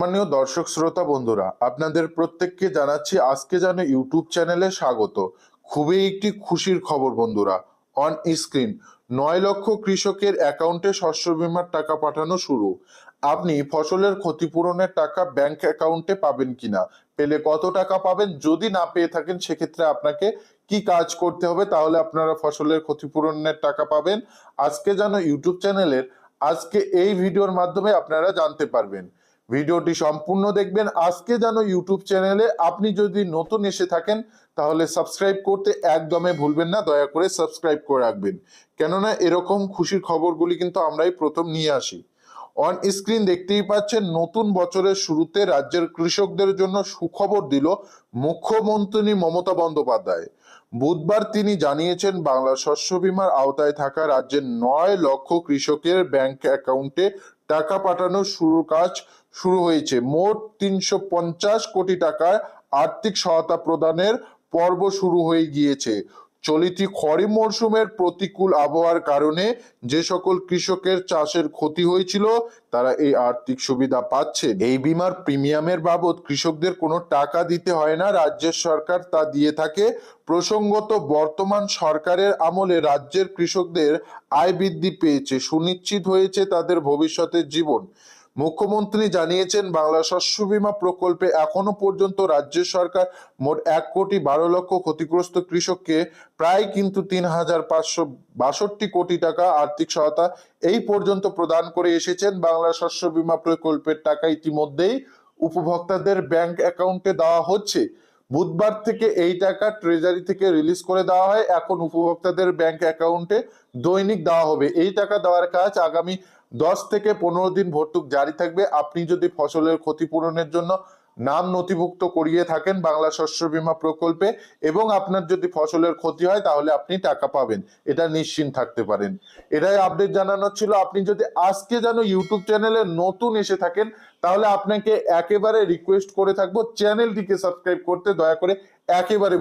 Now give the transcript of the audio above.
সম্মানীয় দর্শক শ্রোতা বন্ধুরা, আপনাদের প্রত্যেককে জানাচ্ছি আজকে যেন ইউটিউব চ্যানেলে স্বাগত। খুবই একটি খুশির খবর বন্ধুরা অন স্ক্রিন নয় লক্ষ কৃষকের অ্যাকাউন্টে শস্য বীমার টাকা পাঠানো শুরু। আপনি ফসলের ক্ষতিপূরণের টাকা ব্যাংক অ্যাকাউন্টে পাবেন কিনা? পেলে কত টাকা পাবেন? যদি না পেয়ে থাকেন, সেক্ষেত্রে আপনাকে কি কাজ করতে হবে? তাহলে আপনারা ফসলের ক্ষতিপূরণের টাকা পাবেন। আজকে যেন ইউটিউব চ্যানেলের আজকে এই ভিডিওর মাধ্যমে আপনারা জানতে পারবেন। ভিডিওটি সম্পূর্ণ দেখবেন। আজকে যেন ইউটিউব চ্যানেলে আপনি যদি নতুন এসে থাকেন, তাহলে সাবস্ক্রাইব করতে একদমই ভুলবেন না। দয়া করে সাবস্ক্রাইব করে রাখবেন। কেননা এরকম খুশির খবরগুলি কিন্তু আমরাই প্রথম নিয়ে আসি। অন স্ক্রিন দেখতেই পাচ্ছেন, নতুন বছরের শুরুতে রাজ্যের কৃষকদের জন্য সুখবর দিল মুখ্যমন্ত্রী মমতা বন্দ্যোপাধ্যায়। বুধবার তিনি জানিয়েছেন, বাংলা শস্য বীমার আওতায় থাকা রাজ্যের নয় লক্ষ কৃষকের ব্যাংক অ্যাকাউন্টে টাকা পাঠানোর শুরু কাজ শুরু হয়েছে। মোট তিনশো পঞ্চাশ কোটি টাকার আর্থিক সহায়তা প্রদানের পর্ব শুরু হয়ে গিয়েছে। চলিতি খরিফ মরশুমের প্রতিকূল আবহাওয়ার কারণে যে সকল কৃষকের চাষের ক্ষতি হয়েছিল, তারা এই আর্থিক সুবিধা পাচ্ছেন এই বিমার প্রিমিয়ামের বাবদ কৃষকদের কোনো টাকা দিতে হয় না, রাজ্যের সরকার তা দিয়ে থাকে। প্রসঙ্গত, বর্তমান সরকারের আমলে রাজ্যের কৃষকদের আয় বৃদ্ধি পেয়েছে, সুনিশ্চিত হয়েছে তাদের ভবিষ্যতের জীবন। মুখ্যমন্ত্রী জানিয়েছেন বাংলা শস্য বীমা প্রকল্পে এখনও পর্যন্ত রাজ্য সরকার মোট এক কোটি বারো লক্ষ ক্ষতিগ্রস্ত কৃষককে প্রায় কিন্তু তিন হাজার পাঁচশো বাষট্টি কোটি টাকা আর্থিক সহায়তা এই পর্যন্ত প্রদান করে এসেছেন। বাংলা শস্য বীমা প্রকল্পের টাকা ইতিমধ্যেই উপভোক্তাদের ব্যাংক অ্যাকাউন্টে দেওয়া হচ্ছে। বুধবার থেকে এই টাকা ট্রেজারি থেকে রিলিজ করে দেওয়া হয়। এখন উপভোক্তাদের ব্যাংক অ্যাকাউন্টে দৈনিক দেওয়া হবে। এই টাকা দেওয়ার কাজ আগামী দশ থেকে পনেরো দিন ভর্তুক জারি থাকবে। আপনি যদি ফসলের ক্ষতিপূরণের জন্য নাম নথিভুক্ত করিয়ে থাকেন বাংলা শস্য বীমা প্রকল্পে এবং আপনার যদি ফসলের ক্ষতি হয়, তাহলে আপনি টাকা পাবেন। এটা নিশ্চিন্ত থাকতে পারেন। এটাই আপডেট জানানো ছিল। আপনি যদি আজকে যেন ইউটিউব চ্যানেলে নতুন এসে থাকেন, তাহলে আপনাকে একেবারে রিকোয়েস্ট করে থাকব। চ্যানেলটিকে সাবস্ক্রাইব করতে দয়া করে একেবারে